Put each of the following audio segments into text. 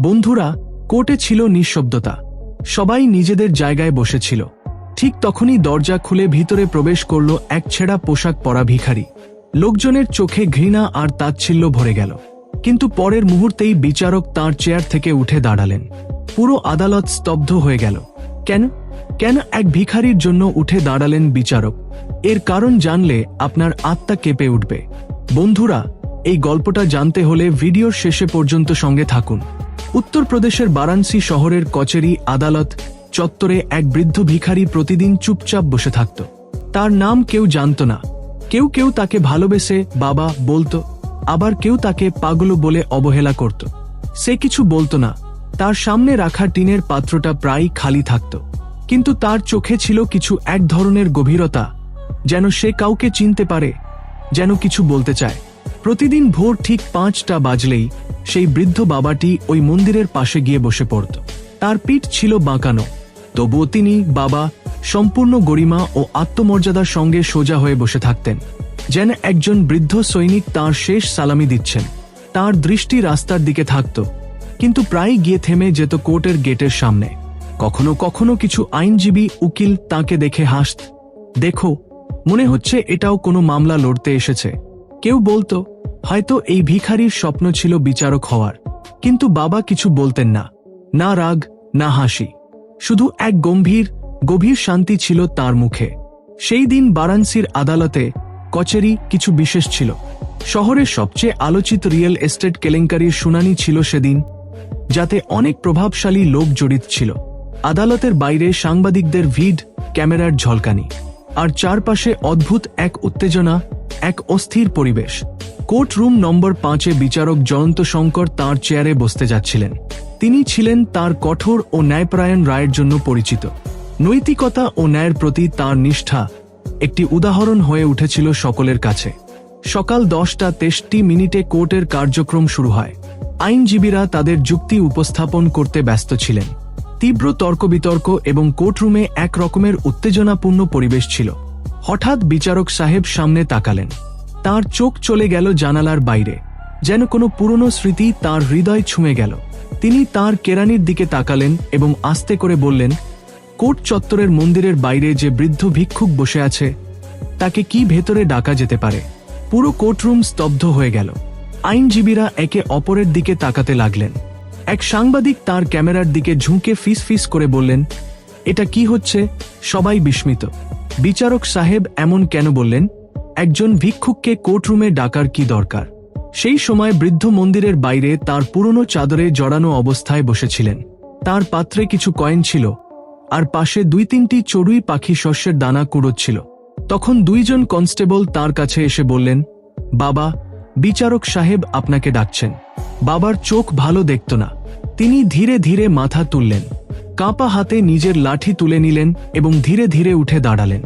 বন্ধুরা, কোর্টে ছিল নিঃশব্দতা। সবাই নিজেদের জায়গায় বসেছিল। ঠিক তখনই দরজা খুলে ভিতরে প্রবেশ করল এক ছেঁড়া পোশাক পরা ভিখারি। লোকজনের চোখে ঘৃণা আর তাচ্ছিল্য ভরে গেল। কিন্তু পরের মুহূর্তেই বিচারক তার চেয়ার থেকে উঠে দাঁড়ালেন। পুরো আদালত স্তব্ধ হয়ে গেল। কেন? কেন এক ভিখারির জন্য উঠে দাঁড়ালেন বিচারক? এর কারণ জানলে আপনার আত্মা কেঁপে উঠবে। বন্ধুরা, এই গল্পটা জানতে হলে ভিডিওর শেষে পর্যন্ত সঙ্গে থাকুন। উত্তরপ্রদেশের বারাণসী শহরের কচেরি আদালত চত্বরে এক বৃদ্ধ ভিখারি প্রতিদিন চুপচাপ বসে থাকত। তার নাম কেউ জানত না। কেউ কেউ তাকে ভালোবেসে বাবা বলতো, আবার কেউ তাকে পাগল বলে অবহেলা করত। সে কিছু বলতো না। তার সামনে রাখা টিনের পাত্রটা প্রায় খালি থাকত। কিন্তু তার চোখে ছিল কিছু এক ধরনের গভীরতা, যেন সে কাউকে চিনতে পারে, যেন কিছু বলতে চায়। প্রতিদিন ভোর ঠিক পাঁচটা বাজলেই সেই বৃদ্ধ বাবাটি ওই মন্দিরের পাশে গিয়ে বসে পড়ত। তার পিঠ ছিল বাঁকানো। তবুও তিনি বাবা, সম্পূর্ণ গরিমা ও আত্মমর্যাদার সঙ্গে সোজা হয়ে বসে থাকতেন, যেন একজন বৃদ্ধ সৈনিক তার শেষ সালামি দিচ্ছেন। তার দৃষ্টি রাস্তার দিকে থাকত, কিন্তু প্রায় গিয়ে থেমে যেত কোর্টের গেটের সামনে। কখনো কখনো কিছু আইনজীবী উকিল তাকে দেখে হাসত, দেখো, মনে হচ্ছে এটাও কোনো মামলা লড়তে এসেছে। কেউ বলতো হয়তো এই ভিখারির স্বপ্ন ছিল বিচারক হওয়ার। কিন্তু বাবা কিছু বলতেন না। না রাগ, না হাসি। শুধু এক গম্ভীর, গভীর শান্তি ছিল তার মুখে। সেই দিন বারাণসীর আদালতে কচেরি কিছু বিশেষ ছিল। শহরের সবচেয়ে আলোচিত রিয়েল এস্টেট কেলেঙ্কারির শুনানি ছিল সেদিন, যাতে অনেক প্রভাবশালী লোক জড়িত ছিল। আদালতের বাইরে সাংবাদিকদের ভিড, ক্যামেরার ঝলকানি। আর চারপাশে অদ্ভুত এক উত্তেজনা, এক অস্থির পরিবেশ। কোর্ট রুম নম্বর পাঁচে বিচারক জয়ন্ত শঙ্কর তাঁর চেয়ারে বসতে যাচ্ছিলেন। তিনি ছিলেন তার কঠোর ও ন্যায়পরায়ণ রায়ের জন্য পরিচিত। নৈতিকতা ও ন্যায়ের প্রতি তার নিষ্ঠা একটি উদাহরণ হয়ে উঠেছিল সকলের কাছে। সকাল দশটা তেষ্টি মিনিটে কোর্টের কার্যক্রম শুরু হয়। আইনজীবীরা তাদের যুক্তি উপস্থাপন করতে ব্যস্ত ছিলেন। তীব্র তর্ক বিতর্ক এবং কোর্টরুমে এক রকমের উত্তেজনাপূর্ণ পরিবেশ ছিল। হঠাৎ বিচারক সাহেব সামনে তাকালেন। তার চোখ চলে গেল জানালার বাইরে। যেন কোনো পুরনো স্মৃতি তার হৃদয় ছুঁয়ে গেল। তিনি তার কেরানির দিকে তাকালেন এবং আস্তে করে বললেন, কোর্ট চত্বরের মন্দিরের বাইরে যে বৃদ্ধ ভিক্ষুক বসে আছে, তাকে কি ভেতরে ডাকা যেতে পারে? পুরো কোর্টরুম স্তব্ধ হয়ে গেল। আইনজীবীরা একে অপরের দিকে তাকাতে লাগলেন। এক সাংবাদিক তার ক্যামেরার দিকে ঝুঁকে ফিস ফিস করে বললেন, এটা কি হচ্ছে? সবাই বিস্মিত। বিচারক সাহেব এমন কেন বললেন? একজন ভিক্ষুককে কোর্টরুমে ডাকার কি দরকার? সেই সময় বৃদ্ধ মন্দিরের বাইরে তার পুরনো চাদরে জড়ানো অবস্থায় বসেছিলেন। তার পাত্রে কিছু কয়েন ছিল আর পাশে দুই তিনটি চড়ুই পাখি শস্যের দানা কুড়োচ্ছিল তখন দুইজন কনস্টেবল তার কাছে এসে বললেন, বাবা, বিচারক সাহেব আপনাকে ডাকছেন। বাবার চোখ ভালো দেখত না। তিনি ধীরে ধীরে মাথা তুললেন, কাঁপা হাতে নিজের লাঠি তুলে নিলেন এবং ধীরে ধীরে উঠে দাঁড়ালেন।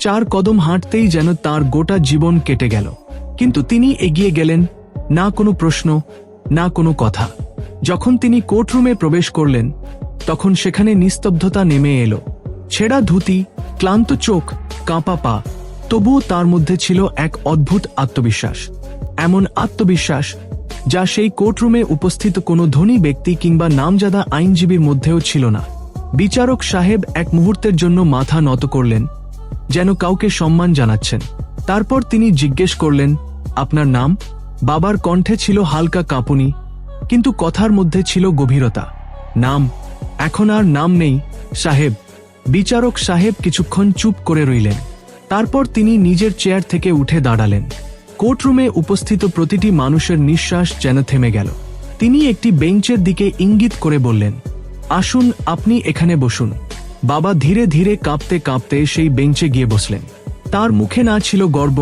চার কদম হাঁটতেই যেন তার গোটা জীবন কেটে গেল। কিন্তু তিনি এগিয়ে গেলেন, না কোনো প্রশ্ন, না কোনো কথা। যখন তিনি কোর্টরুমে প্রবেশ করলেন, তখন সেখানে নিস্তব্ধতা নেমে এলো। ছেঁড়া ধুতি, ক্লান্ত চোখ, কাঁপা পা, তবুও তার মধ্যে ছিল এক অদ্ভুত আত্মবিশ্বাস। এমন আত্মবিশ্বাস যা সেই কোর্টরুমে উপস্থিত কোনো ধনী ব্যক্তি কিংবা নামজাদা আইনজীবীর মধ্যেও ছিল না। বিচারক সাহেব এক মুহূর্তের জন্য মাথা নত করলেন, যেন কাউকে সম্মান জানাচ্ছেন। তারপর তিনি জিজ্ঞেস করলেন, আপনার নাম? বাবার কণ্ঠে ছিল হালকা কাঁপুনি, কিন্তু কথার মধ্যে ছিল গভীরতা। নাম? এখন আর নাম নেই, সাহেব। বিচারক সাহেব কিছুক্ষণ চুপ করে রইলেন। তারপর তিনি নিজের চেয়ার থেকে উঠে দাঁড়ালেন। কোর্টরুমে উপস্থিত প্রতিটি মানুষের নিঃশ্বাস যেন থেমে গেল। তিনি একটি বেঞ্চের দিকে ইঙ্গিত করে বললেন, আসুন, আপনি এখানে বসুন। বাবা ধীরে ধীরে কাঁপতে কাঁপতে সেই বেঞ্চে গিয়ে বসলেন। তার মুখে না ছিল গর্ব,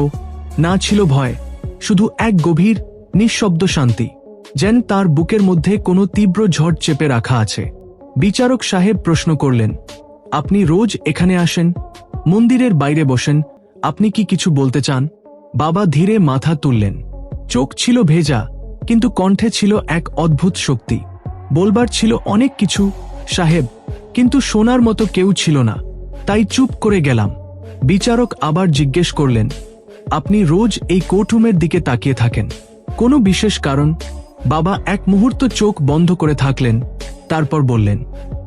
না ছিল ভয়, শুধু এক গভীর, নিঃশব্দ শান্তি, যেন তার বুকের মধ্যে কোনো তীব্র ঝড় চেপে রাখা আছে। বিচারক সাহেব প্রশ্ন করলেন, আপনি রোজ এখানে আসেন? মন্দিরের বাইরে বসেন? আপনি কি কিছু বলতে চান? বাবা ধীরে মাথা তুললেন। চোখ ছিল ভেজা, কিন্তু কণ্ঠে ছিল এক অদ্ভুত শক্তি। বলবার ছিল অনেক কিছু, সাহেব, কিন্তু শোনার মতো কেউ ছিল না। তাই চুপ করে গেলাম। বিচারক আবার জিজ্ঞেস করলেন, আপনি রোজ এই কোর্টরুমের দিকে তাকিয়ে থাকেন। কোনো বিশেষ কারণ? বাবা এক মুহূর্ত চোখ বন্ধ করে থাকলেন, তারপর বললেন,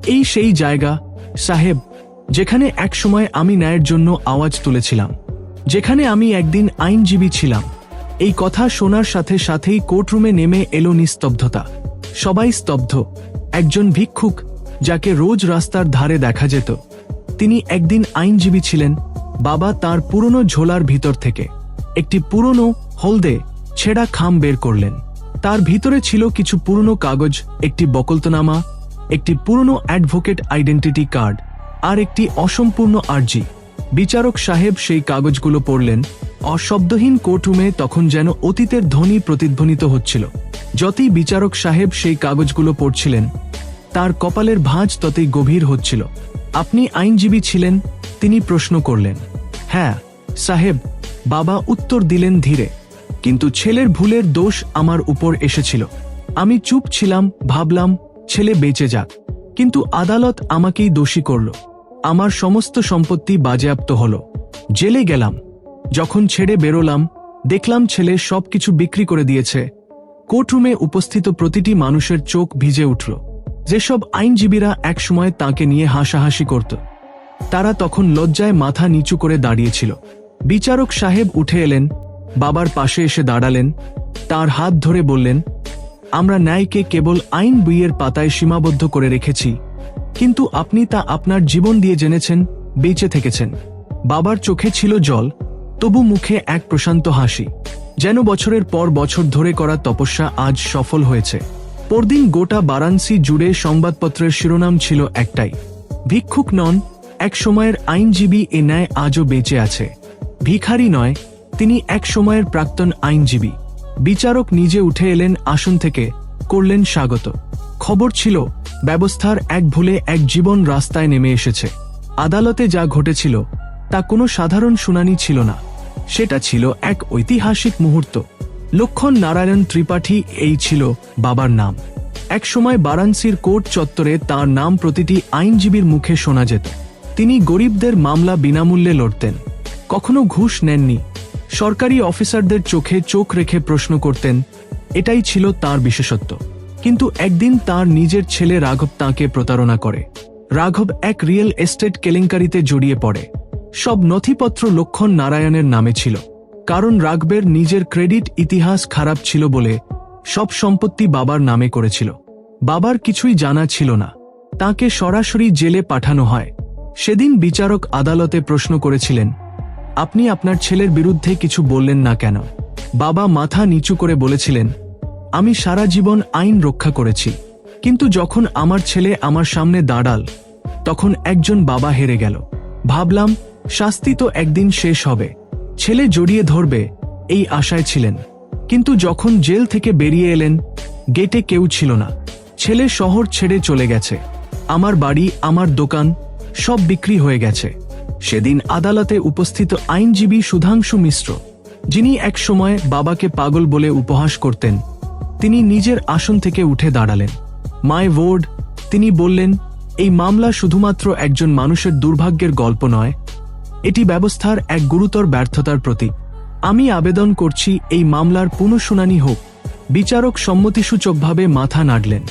এই সেই জায়গা, সাহেব, যেখানে একসময় আমি ন্যায়ের জন্য আওয়াজ তুলেছিলাম। যেখানে আমি একদিন আইনজীবী ছিলাম। এই কথা শোনার সাথে সাথেই কোর্টরুমে নেমে এলো নিস্তব্ধতা। সবাই স্তব্ধ। একজন ভিক্ষুক, যাকে রোজ রাস্তার ধারে দেখা যেত। তিনি একদিন আইনজীবী ছিলেন, বাবা তার পুরনো ঝোলার ভিতর থেকে। একটি পুরনো হলদে ছেঁড়া খাম বের করলেন। তার ভিতরে ছিল কিছু পুরনো কাগজ, একটি বকলতনামা, একটি পুরনো অ্যাডভোকেট আইডেন্টিটি কার্ড, আর একটি অসম্পূর্ণ আর্জি। বিচারক সাহেব সেই কাগজগুলো পড়লেন। অশব্দহীন কোর্টরুমে তখন যেন অতীতের ধ্বনি প্রতিধ্বনিত হচ্ছিল। যতই বিচারক সাহেব সেই কাগজগুলো পড়ছিলেন, তার কপালের ভাঁজ ততই গভীর হচ্ছিল। আপনি আইনজীবী ছিলেন, তিনি প্রশ্ন করলেন। হ্যাঁ সাহেব, বাবা উত্তর দিলেন ধীরে, কিন্তু ছেলের ভুলের দোষ আমার উপর এসেছিল। আমি চুপ ছিলাম, ভাবলাম, ছেলে বেঁচে যাক, কিন্তু আদালত আমাকেই দোষী করল। আমার সমস্ত সম্পত্তি বাজেয়াপ্ত হল। জেলে গেলাম। যখন ছেড়ে বেরোলাম, দেখলাম ছেলে সবকিছু বিক্রি করে দিয়েছে। কোর্টরুমে উপস্থিত প্রতিটি মানুষের চোখ ভিজে উঠল। যেসব আইনজীবীরা একসময় তাকে নিয়ে হাসাহাসি করত, তারা তখন লজ্জায় মাথা নিচু করে দাঁড়িয়েছিল। বিচারক সাহেব উঠে এলেন, বাবার পাশে এসে দাঁড়ালেন, তার হাত ধরে বললেন, আমরা ন্যায়কে কেবল আইন বইয়ের পাতায় সীমাবদ্ধ করে রেখেছি। কিন্তু আপনি তা আপনার জীবন দিয়ে জেনেছেন, বেঁচে থেকেছেন। বাবার চোখে ছিল জল, তবু মুখে এক প্রশান্ত হাসি। যেন বছরের পর বছর ধরে করা তপস্যা আজ সফল হয়েছে। পরদিন গোটা বারাণসী জুড়ে সংবাদপত্রের শিরোনাম ছিল একটাই। ভিক্ষুক নন, এক সময়ের আইনজীবী এ ন্যায় আজও বেঁচে আছে। ভিখারি নয়, তিনি এক সময়ের প্রাক্তন আইনজীবী। বিচারক নিজে উঠে এলেন, আসন থেকে করলেন স্বাগত। খবর ছিল, ব্যবস্থার এক ভুলে এক জীবন রাস্তায় নেমে এসেছে। আদালতে যা ঘটেছিল, তা কোনো সাধারণ শুনানি ছিল না। সেটা ছিল এক ঐতিহাসিক মুহূর্ত। লক্ষণ নারায়ণ ত্রিপাঠী এই ছিল বাবার নাম। একসময় বারাণসীর কোর্ট চত্বরে তার নাম প্রতিটি আইনজীবীর মুখে শোনা যেত। তিনি গরিবদের মামলা বিনামূল্যে লড়তেন। কখনো ঘুষ নেননি। সরকারি অফিসারদের চোখে চোখ রেখে প্রশ্ন করতেন, এটাই ছিল তার বিশেষত্ব। কিন্তু একদিন তার নিজের ছেলে রাঘব তাঁকে প্রতারণা করে। রাঘব এক রিয়েল এস্টেট কেলেঙ্কারিতে জড়িয়ে পড়ে। সব নথিপত্র লক্ষণ নারায়ণের নামে ছিল। কারণ রাঘবের নিজের ক্রেডিট ইতিহাস খারাপ ছিল বলে সব সম্পত্তি বাবার নামে করেছিল। বাবার কিছুই জানা ছিল না। তাকে সরাসরি জেলে পাঠানো হয়। সেদিন বিচারক আদালতে প্রশ্ন করেছিলেন, আপনি আপনার ছেলের বিরুদ্ধে কিছু বললেন না কেন? বাবা মাথা নিচু করে বলেছিলেন আমি সারা জীবন আইন রক্ষা করেছি। কিন্তু যখন আমার ছেলে আমার সামনে দাঁড়াল, তখন একজন বাবা হেরে গেল। ভাবলাম, শাস্তি তো একদিন শেষ হবে। ছেলে জড়িয়ে ধরবে, এই আশায় ছিলেন। কিন্তু যখন জেল থেকে বেরিয়ে এলেন গেটে কেউ ছিল না। ছেলে শহর ছেড়ে চলে গেছে। আমার বাড়ি, আমার দোকান, সব বিক্রি হয়ে গেছে। সেদিন আদালতে উপস্থিত আইনজীবী সুধাংশু মিশ্র, যিনি এক সময় বাবাকে পাগল বলে উপহাস করতেন তিনি নিজের আসন থেকে উঠে দাঁড়ালেন। মাই ওয়ার্ড, তিনি বললেন, এই মামলা শুধুমাত্র একজন মানুষের দুর্ভাগ্যের গল্প নয়, এটি ব্যবস্থার এক গুরুতর ব্যর্থতার প্রতীক। আমি আবেদন করছি এই মামলার পুনঃশুনানি হোক। বিচারক সম্মতিসূচকভাবে মাথা নাড়লেন।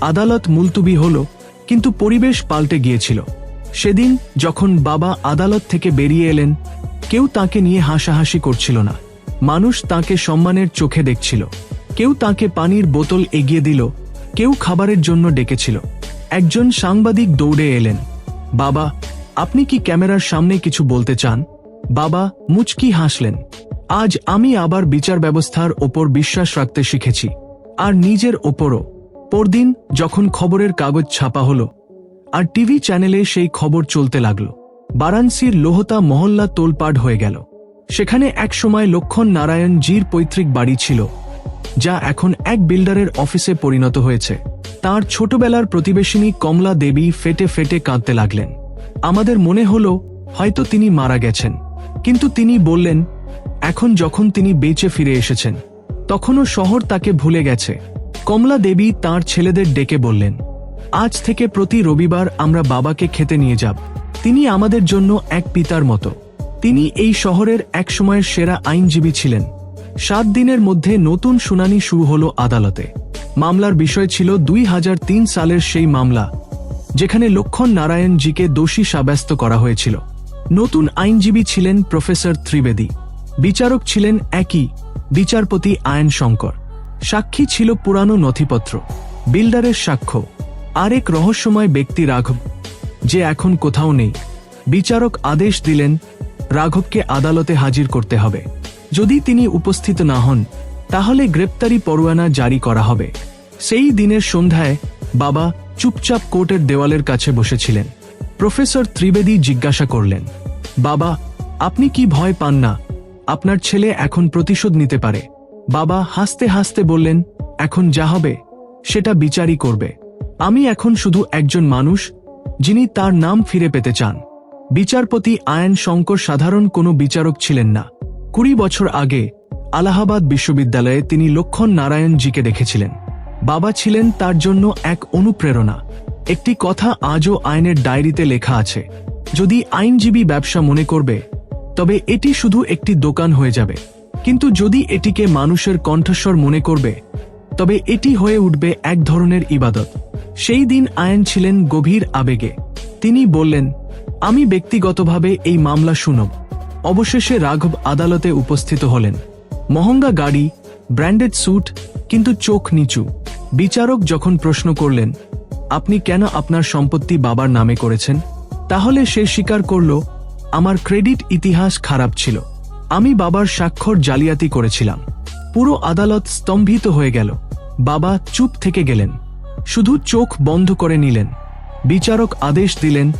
আদালত মুলতুবি হল, কিন্তু পরিবেশ পাল্টে গিয়েছিল। সেদিন যখন বাবা আদালত থেকে বেরিয়ে এলেন, কেউ তাকে নিয়ে হাসাহাসি করছিল না। মানুষ তাকে সম্মানের চোখে দেখছিল। কেউ তাকে পানির বোতল এগিয়ে দিল, কেউ খাবারের জন্য ডেকেছিল। একজন সাংবাদিক দৌড়ে এলেন। বাবা, আপনি কি ক্যামেরার সামনে কিছু বলতে চান? বাবা মুচকি হাসলেন। আজ আমি আবার বিচার ব্যবস্থার ওপর বিশ্বাস রাখতে শিখেছি। আর নিজের ওপরও। পরদিন যখন খবরের কাগজ ছাপা হলো, আর টিভি চ্যানেলে সেই খবর চলতে লাগল, বারাণসীর লোহতা মহল্লা তোলপাড় হয়ে গেল। সেখানে একসময় লক্ষণ নারায়ণ জির পৈতৃক বাড়ি ছিল। যা এখন এক বিল্ডারের অফিসে পরিণত হয়েছে। তার ছোটবেলার প্রতিবেশিনী কমলা দেবী ফেটে ফেটে কাঁদতে লাগলেন। আমাদের মনে হলো, হয়তো তিনি মারা গেছেন। কিন্তু তিনি বললেন, এখন যখন তিনি বেঁচে ফিরে এসেছেন, তখনও শহর তাকে ভুলে গেছে। কমলা দেবী তার ছেলেদের ডেকে বললেন, আজ থেকে প্রতি রবিবার আমরা বাবাকে খেতে নিয়ে যাব। তিনি আমাদের জন্য এক পিতার মতো। তিনি এই শহরের এক সময়ের সেরা আইনজীবী ছিলেন। সাত দিনের মধ্যে নতুন শুনানি শুরু হলো আদালতে। মামলার বিষয় ছিল দুই হাজার তিন সালের সেই মামলা, যেখানে লক্ষণ নারায়ণজিকে দোষী সাব্যস্ত করা হয়েছিল। নতুন আইনজীবী ছিলেন প্রফেসর ত্রিবেদী। বিচারক ছিলেন একই, বিচারপতি আয়ন শঙ্কর সাক্ষী ছিল পুরানো নথিপত্র, বিল্ডারের সাক্ষ্য, আরেক রহস্যময় ব্যক্তি রাঘব, যে এখন কোথাও নেই। বিচারক আদেশ দিলেন, রাঘবকে আদালতে হাজির করতে হবে। যদি তিনি উপস্থিত না হন, তাহলে গ্রেপ্তারি পরোয়ানা জারি করা হবে। সেই দিনের সন্ধ্যায় বাবা চুপচাপ কোর্টের দেওয়ালের কাছে বসেছিলেন। প্রফেসর ত্রিবেদী জিজ্ঞাসা করলেন, বাবা, আপনি কি ভয় পান না? আপনার ছেলে এখন প্রতিশোধ নিতে পারে। বাবা হাসতে হাসতে বললেন, এখন যা হবে, সেটা বিচারই করবে। আমি এখন শুধু একজন মানুষ, যিনি তার নাম ফিরে পেতে চান। বিচারপতি আয়ন শঙ্কর সাধারণ কোনো বিচারক ছিলেন না। কুড়ি বছর আগে আলাহাবাদ বিশ্ববিদ্যালয়ে তিনি লক্ষণ নারায়ণজিকে দেখেছিলেন। বাবা ছিলেন তার জন্য এক অনুপ্রেরণা। একটি কথা আজও আইনের ডায়েরিতে লেখা আছে, যদি আইনজীবী ব্যবসা মনে করবে, তবে এটি শুধু একটি দোকান হয়ে যাবে। কিন্তু যদি এটিকে মানুষের কণ্ঠস্বর মনে করবে, তবে এটি হয়ে উঠবে এক ধরনের ইবাদত। সেই দিন আয়ন ছিলেন গভীর আবেগে। তিনি বললেন, আমি ব্যক্তিগতভাবে এই মামলা শুনব। অবশেষে রাঘব আদালতে উপস্থিত হলেন। মহঙ্গা গাড়ি, ব্র্যান্ডেড স্যুট, কিন্তু চোখ নিচু। বিচারক যখন প্রশ্ন করলেন, আপনি কেন আপনার সম্পত্তি বাবার নামে করেছেন? তাহলে সে স্বীকার করল, আমার ক্রেডিট ইতিহাস খারাপ ছিল। আমি বাবার স্বাক্ষর জালিয়াতি করেছিলাম। পুরো আদালত স্তম্ভিত হয়ে গেল। বাবা চুপ থেকে গেলেন। শুধু চোখ বন্ধ করে নিলেন। বিচারক আদেশ দিলেন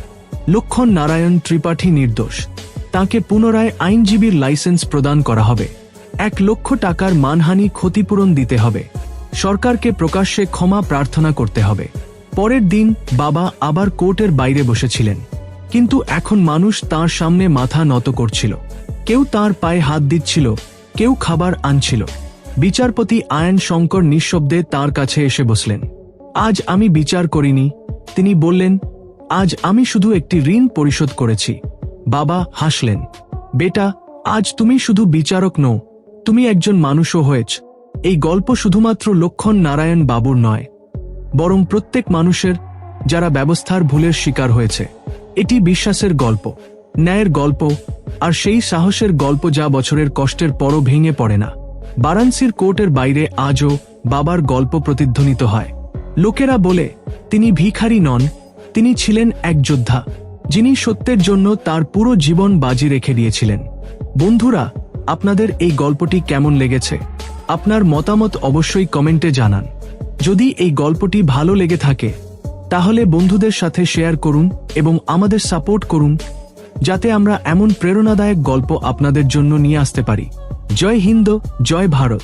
লক্ষণ নারায়ণ ত্রিপাঠী নির্দোষ। তাকে পুনরায় আইনজীবীর লাইসেন্স প্রদান করা হবে। এক লক্ষ টাকার মানহানি ক্ষতিপূরণ দিতে হবে। সরকারকে প্রকাশ্যে ক্ষমা প্রার্থনা করতে হবে। পরের দিন বাবা আবার কোর্টের বাইরে বসেছিলেন। কিন্তু এখন মানুষ তার সামনে মাথা নত করছিল। কেউ তার পায়ে হাত দিচ্ছিল, কেউ খাবার আনছিল। বিচারপতি আয়ন শঙ্কর নিঃশব্দে তার কাছে এসে বসলেন। আজ আমি বিচার করিনি। তিনি বললেন, আজ আমি শুধু একটি ঋণ পরিশোধ করেছি। বাবা হাসলেন, বেটা, আজ তুমি শুধু বিচারক নও, তুমি একজন মানুষও হয়েছ। এই গল্প শুধুমাত্র লক্ষণ নারায়ণ বাবুর নয়, বরং প্রত্যেক মানুষের যারা ব্যবস্থার ভুলের শিকার হয়েছে। এটি বিশ্বাসের গল্প, ন্যায়ের গল্প, আর সেই সাহসের গল্প যা বছরের কষ্টের পরও ভেঙে পড়ে না। বারাণসীর কোর্টের বাইরে আজও বাবার গল্প প্রতিধ্বনিত হয়। লোকেরা বলে, তিনি ভিখারি নন, তিনি ছিলেন এক যোদ্ধা। যিনি সত্যের জন্য তার পুরো জীবন বাজি রেখে দিয়েছিলেন। বন্ধুরা, আপনাদের এই গল্পটি কেমন লেগেছে? আপনার মতামত অবশ্যই কমেন্টে জানান। যদি এই গল্পটি ভালো লেগে থাকে, তাহলে বন্ধুদের সাথে শেয়ার করুন এবং আমাদের সাপোর্ট করুন, যাতে আমরা এমন প্রেরণাদায়ক গল্প আপনাদের জন্য নিয়ে আসতে পারি। জয় হিন্দ, জয় ভারত।